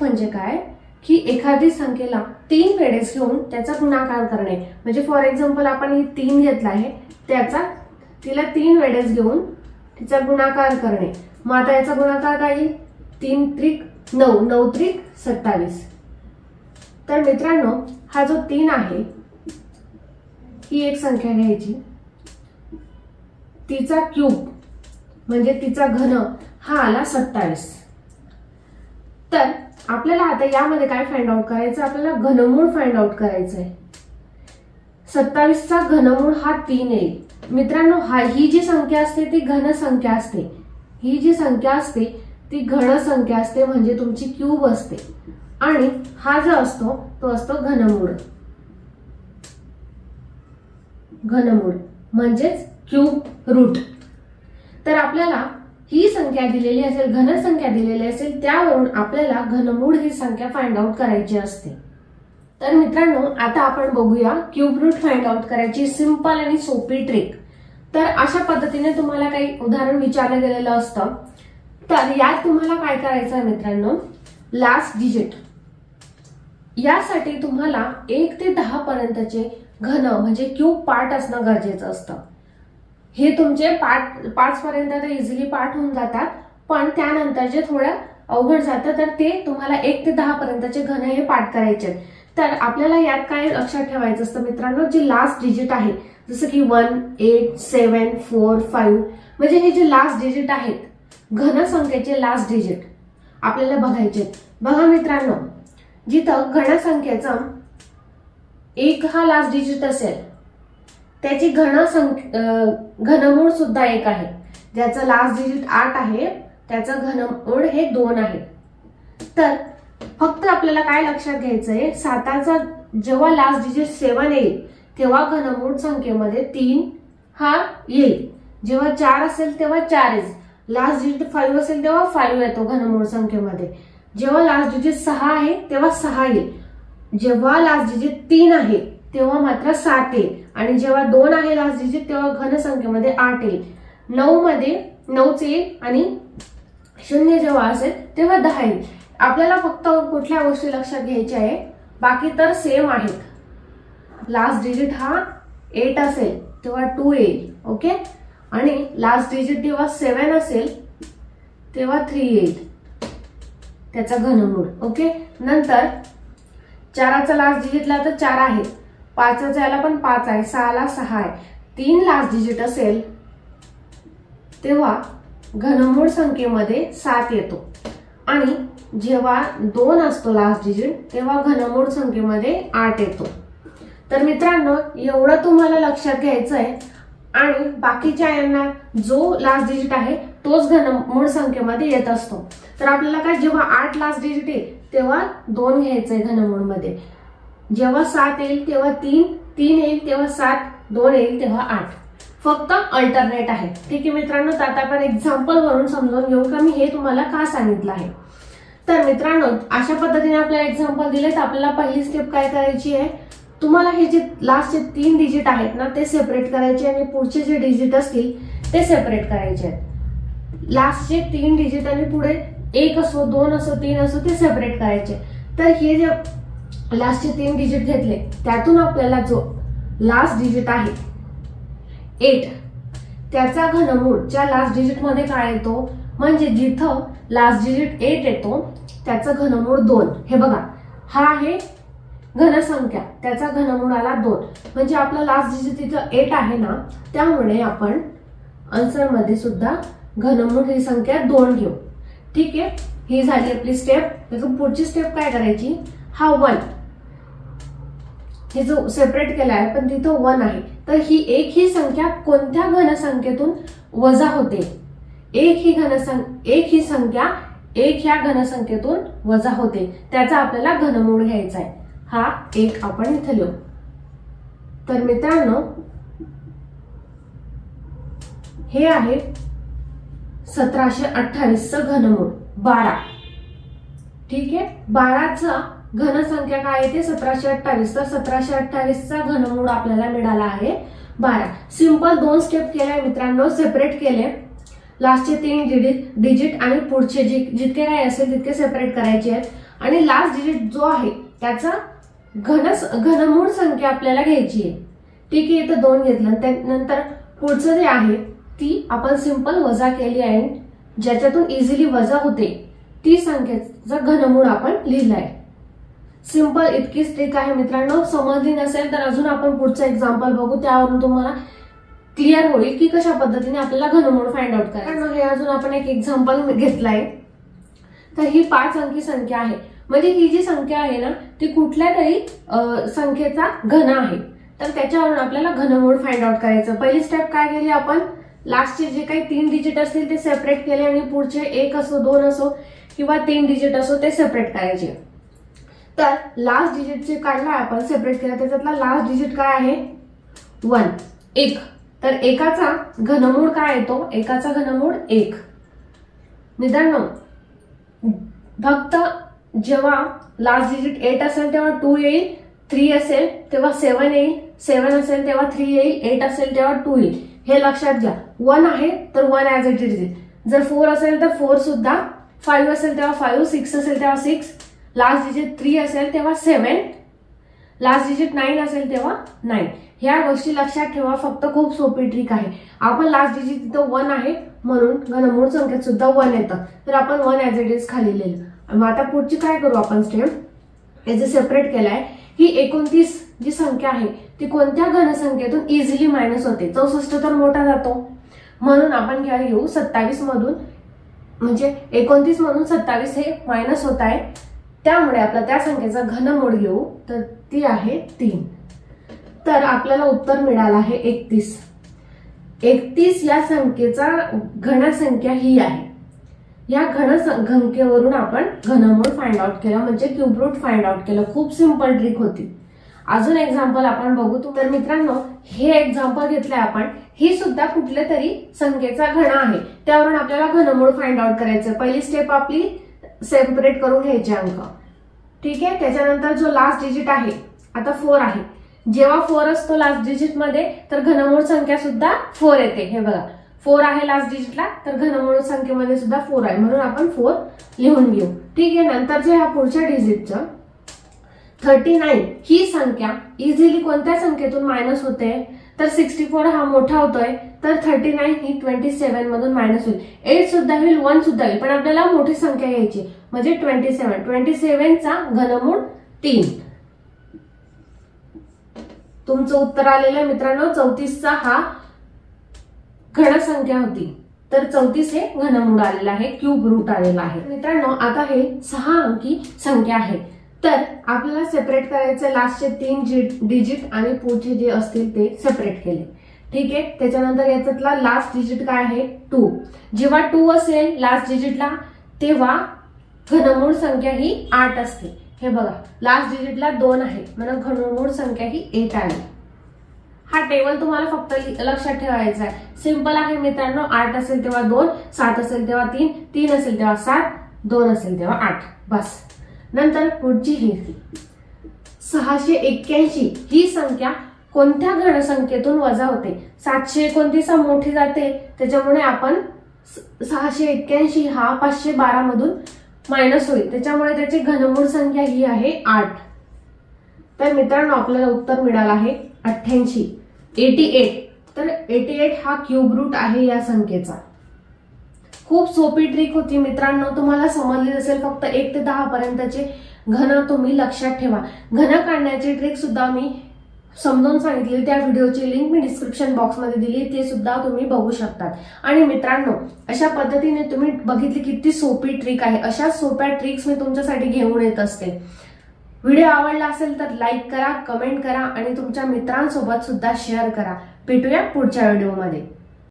म्हणजे काय? की एखादी संख्येला तीन वेळेस घेऊन त्याचा गुणाकार करणे. म्हणजे फॉर एक्झाम्पल आपण ही तीन घेतला आहे त्याचा तिला तीन वेळेस घेऊन तिचा गुणाकार करणे. मग आता याचा गुणाकार काय येईल तीन त्रिक नऊ नऊ त्रिक सत्तावीस. तर मित्रांनो हा जो तीन आहे ही एक संख्या घ्यायची. तिचा क्यूब म्हणजे तिचा घन हा आला सत्तावीस. तर आपल्याला आता यामध्ये काय फाइंड आउट करायचं आपल्याला घनमूळ फाइंड आउट करायचं आहे सत्तावीसचा घनमूळ हा तीन येईल मित्रांनो हा ही जी संख्या असते ती घन संख्या असते. ही जी संख्या असते ती घन संख्या असते म्हणजे तुमची क्यूब असते. आणि हा जो असतो तो असतो घनमूळ. घनमूळ म्हणजेच क्यूब रूट तर आपल्याला ही संख्या दिलेली असेल घन संख्या दिलेली असेल त्यावरून आपल्याला घनमूळ ही संख्या फाइंड आउट करायची असते. तर मित्रांनो आता आपण बघूया क्यूब रूट फाइंड आउट करायची सिंपल आणि सोपी ट्रिक तर अशा पद्धतीने तुम्हाला काही उदाहरण विचारलं गेलेलं असतं. तर यात तुम्हाला काय करायचं आहे मित्रांनो? लास्ट डिजिट यासाठी तुम्हाला एक ते दहा पर्यंतचे घन म्हणजे क्यूब पार्ट असणं गरजेचं असतं. हे तुमचे पाठ पाच पर्यंत तर इझिली पाठ होऊन जातात पण त्यानंतर जे थोडं अवघड जातं तर ते तुम्हाला एक ते दहा पर्यंतचे घन हे पाठ करायचे आहेत. तर आपल्याला यात काय लक्षात ठेवायचं असतं मित्रांनो जे लास्ट डिजिट आहे जसं की one eight seven four five म्हणजे हे जे लास्ट डिजिट आहेत घन संख्येचे लास्ट डिजिट आपल्याला बघायचे आहेत. बघा मित्रांनो जिथं घन संख्येचं एक हा लास्ट डिजिट असेल त्याची घन संख्या घनमूळ सुद्धा एक आहे. ज्याचं लास्ट डिजिट आठ आहे त्याचं घनमूळ हे दोन आहे. तर फक्त आपल्याला काय लक्षात घ्यायचंय साताचा जेव्हा लास्ट डिजिट सेवन येईल तेव्हा घनमूळ संख्येमध्ये तीन हा येईल. जेव्हा चार असेल तेव्हा चार येईल. लास्ट डिजिट फाईव्ह असेल तेव्हा फाईव्ह येतो घनमूळ संख्येमध्ये. जेव्हा लास्ट डिजिट सहा आहे तेव्हा सहा येईल. जेव्हा लास्ट डिजिट तीन आहे तेव्हा मात्र सात येईल. आणि जेव्हा दोन आहे लास्ट डिजिट तेव्हा घनसंख्येमध्ये आठ येईल. नऊ मध्ये नऊच येईल आणि शून्य जेव्हा असेल तेव्हा दहा येईल. आपल्याला फक्त कुठल्या गोष्टी लक्षात घ्यायच्या आहे बाकी तर सेम आहेत. लास्ट डिजिट हा एट असेल तेव्हा टू येईल. ओके आणि लास्ट डिजिट जेव्हा सेवन असेल तेव्हा थ्री येईल. त्याचा घनमूळ. ओके नंतर चाराचा लास्ट डिजिटला तर चार आहे. पाचच याला पण पाच आहे सहाला सहा आहे. तीन लास्ट डिजिट असेल तेव्हा घनमूळ संख्येमध्ये सात येतो. आणि जेव्हा दोन असतो लास्ट डिजिट तेव्हा घनमूळ संख्येमध्ये आठ येतो. तर मित्रांनो एवढं तुम्हाला लक्षात घ्यायचं आहे आणि बाकीच्या यांना जो लास्ट डिजिट आहे तोच घनमूळ संख्येमध्ये येत असतो. तर आपल्याला काय जेव्हा आठ लास्ट डिजिट येईल तेव्हा दोन घ्यायचं आहे घनमूळमध्ये. जेव्हा सात येईल तेव्हा तीन तीन येईल तेव्हा सात दोन येईल तेव्हा आठ. फक्त अल्टरनेट आहे. ठीक आहे मित्रांनो तर आता आपण एक्झाम्पल वरून समजून घेऊ का? मी हे तुम्हाला का सांगितलं आहे? तर मित्रांनो अशा पद्धतीने आपल्याला एक्झाम्पल दिले तर आपल्याला पहिली स्टेप काय करायची आहे? तुम्हाला हे जे लास्टचे तीन डिजिट आहेत ना ते सेपरेट करायचे आणि पुढचे जे डिजिट असतील ते सेपरेट करायचे आहेत. लास्टचे तीन डिजिट आणि पुढे एक असो दोन असो तीन असो ते सेपरेट करायचे तर हे जे लास्टचे तीन डिजिट घेतले. त्यातून आपल्याला जो लास्ट डिजिट आहे एट त्याचा घनमूळ लास्ट डिजिटमध्ये काय येतो? म्हणजे जिथं लास्ट डिजिट एट येतो त्याचं घनमूळ दोन. हे बघा. हा आहे घनसंख्या. त्याचा घनमूळ आला दोन. म्हणजे आपला लास्ट डिजिट तिथं एट आहे ना त्यामुळे आपण आन्सरमध्ये सुद्धा घनमूळ ही संख्या दोन घेऊ. ठीक आहे? ही झाली आपली स्टेप त्यातून पुढची स्टेप काय करायची? हा वन हे जो सेपरेट केला आहे पण तिथं वन आहे. तर ही एक ही संख्या कोणत्या घनसंख्येतून वजा होते? एक ही घनसंख एक ही संख्या एक ह्या घनसंख्येतून वजा होते. त्याचा आपल्याला घनमूळ घ्यायचा आहे. हा एक आपण इथं लिहू. तर मित्रांनो हे आहे सतराशे अठ्ठावीसचं घनमूळ. बारा. ठीक आहे? बाराचा घनसंख्या काय येते सतराशे अठ्ठावीस. तर सतराशे अठ्ठावीसचा घनमूळ आपल्याला मिळाला आहे. बारा. सिंपल दोन स्टेप केल्या मित्रांनो सेपरेट केले. लास्टचे तीन डिजिट डिजिट आणि पुढचे जे जितके काय असेल तितके सेपरेट करायचे आहेत. आणि लास्ट डिजिट जो आहे त्याचा घन घनमूळ संख्या आपल्याला घ्यायची आहे. ठीक आहे इथं दोन घेतलं. त्यानंतर पुढचं जे आहे ती आपण सिंपल वजा केली आहे. ज्याच्यातून इझिली वजा होते. ती संख्येचा घनमूळ आपण लिहिलाय. सिंपल इतकीच ट्रिक आहे मित्रांनो. समजली नसेल तर अजून आपण पुढचं एक्झाम्पल बघू. त्यावरून तुम्हाला क्लिअर होईल की कशा पद्धतीने आपल्याला घनमूळ फाइंड आउट करायचं. हे अजून आपण एक एक्झाम्पल घेतलाय. तर ही पाच अंकी संख्या आहे. म्हणजे ही जी संख्या आहे ना ती कुठल्या तरी संख्येचा घन आहे. तर त्याच्यावरून आपल्याला घनमूळ फाइंड आउट करायचं. पहिली स्टेप काय केली आपण? लास्टचे जे काही तीन डिजिट असतील ते सेपरेट केले आणि पुढचे एक असो दोन असो किंवा तीन डिजिट असो ते सेपरेट करायचे. तर लास्ट डिजिट जे काढला आपण सेपरेट केला त्याच्यातला लास्ट डिजिट काय आहे? वन एक. तर एकाचा घनमूळ काय येतो एकाचा घनमूळ एक. मित्रांनो फक्त जेव्हा लास्ट डिजिट एट असेल तेव्हा टू येईल थ्री असेल तेव्हा सेवन येईल सेवन असेल तेव्हा थ्री येईल एट असेल तेव्हा टू येईल. हे लक्षात घ्या. वन आहे तर वन ॲज इट डिजिट जर फोर असेल तर फोर सुद्धा फाईव्ह असेल तेव्हा फाईव्ह सिक्स असेल तेव्हा सिक्स लास्ट डिजिट थ्री असेल तेव्हा सेवन लास्ट डिजिट नाईन असेल तेव्हा नाईन ह्या गोष्टी लक्षात ठेवा फक्त खूप सोपी ट्रिक आहे. आपण लास्ट डिजिट तिथं वन आहे म्हणून घनमूळ संख्येत सुद्धा वन येतं. तर आपण वन ॲज इट इज खाली लिहिलं. मग आता पुढची काय करू आपण स्टेप याचे सेपरेट केलाय ही एकोणतीस जी संख्या आहे ती कोणत्या घनसंख्येतून इझिली मायनस होते? चौसष्ट तर मोठा जातो. म्हणून आपण घ्या घेऊ सत्तावीस मधून. म्हणजे एकोणतीस मधून सत्तावीस हे मायनस होत आहे. त्यामुळे आपला त्या संख्येचा घनमूळ घेऊ तर ती आहे तीन. तर आपल्याला उत्तर मिळालं आहे एकतीस. एकतीस या संख्येचा घनसंख्या ही आहे. या घन संख्येवरून आपण घनमूळ फाइंड आउट केलं म्हणजे क्यूब रूट फाइंड आउट केलं. खूप सिंपल ट्रिक होती. अजून एक्झाम्पल आपण बघू. तर मित्रांनो हे एक्झाम्पल घेतलंय आपण. ही सुद्धा कुठल्या तरी संख्येचा घन आहे. त्यावरून आपल्याला घनमूळ फाइंड आउट करायचं पहिली स्टेप आपली सेपरेट करून घ्यायचे अंक. ठीक आहे? त्याच्यानंतर जो लास्ट डिजिट आहे आता फोर आहे. जेव्हा फोर असतो लास्ट डिजिटमध्ये तर घनमूळ संख्या सुद्धा फोर येते. हे बघा. फोर आहे लास्ट डिजिटला तर घनमूळ संख्येमध्ये सुद्धा फोर आहे. म्हणून आपण फोर लिहून घेऊ. ठीक आहे? नंतर जे ह्या पुढच्या डिजिटचं थर्टी नाईन ही संख्या इझिली कोणत्या संख्येतून मायनस होते? तर सिक्स्टी फोर हा मोठा होतोय. तर थर्टी नाईन ही ट्वेंटी सेव्हन मधून मायनस होईल. एट सुद्धा होईल वन सुद्धा होईल. पण आपल्याला मोठी संख्या घ्यायची म्हणजे ट्वेंटी सेव्हन ट्वेंटी सेव्हनचा घनमूळ तीन. तुमचं उत्तर आलेलं आहे मित्रांनो चौतीसचा हा घनसंख्या होती. तर चौतीस हे घनमूळ आलेलं आहे क्यूब रूट आलेला आहे. मित्रांनो आता हे सहा अंकी संख्या आहे. तर आपल्याला सेपरेट करायचं लास्टचे तीन डिजिट आणि पुढचे जे असतील ते सेपरेट केले. ठीक आहे? त्याच्यानंतर याच्यातला लास्ट डिजिट काय आहे? टू जेव्हा टू असेल लास्ट डिजिटला तेव्हा घनमूळ संख्या ही आठ असते. हे बघा लास्ट डिजिटला दोन आहे. म्हणून घनमूळ संख्या ही एट आली हा टेबल तुम्हाला फक्त लक्षात ठेवायचा आहे. सिंपल आहे मित्रांनो आठ असेल तेव्हा दोन सात असेल तेव्हा तीन तीन असेल तेव्हा सात दोन असेल तेव्हा आठ. बस. नंतर पुढची ही. सहाशे एक्क्याऐंशी. ही संख्या कोणत्या घनसंख्येतून वजा होते? सातशे एकोणतीस मोठी जाते. त्याच्यामुळे आपण स- सहाशे एक्क्याऐंशी हा पाचशे बारा मधून मायनस होईल. त्याच्यामुळे त्याची घनमूळ संख्या ही आहे आठ. तर मित्रांनो आपल्याला उत्तर मिळालं आहे अठ्ठ्याऐंशी. एटी एट तर एटी एट हा क्यूब रूट आहे या संख्येचा. खूप सोपी ट्रिक होती मित्रांनो. तुम्हाला समजली असेल फक्त एक ते दहा पर्यंतचे घन तुम्ही लक्षात ठेवा. घन काढण्याची ट्रिक सुद्धा मी समजावून सांगितली त्या व्हिडिओची लिंक मी डिस्क्रिप्शन बॉक्समध्ये दिली ते सुद्धा तुम्ही बघू शकतात. आणि मित्रांनो अशा पद्धतीने तुम्ही बघितली किती सोपी ट्रिक आहे. अशा सोप्या ट्रिक्स मी तुमच्यासाठी घेऊन येत असते. व्हिडिओ आवडला असेल तर लाईक करा कमेंट करा आणि तुमच्या मित्रांसोबत सुद्धा शेअर करा. भेटूया पुढच्या व्हिडिओमध्ये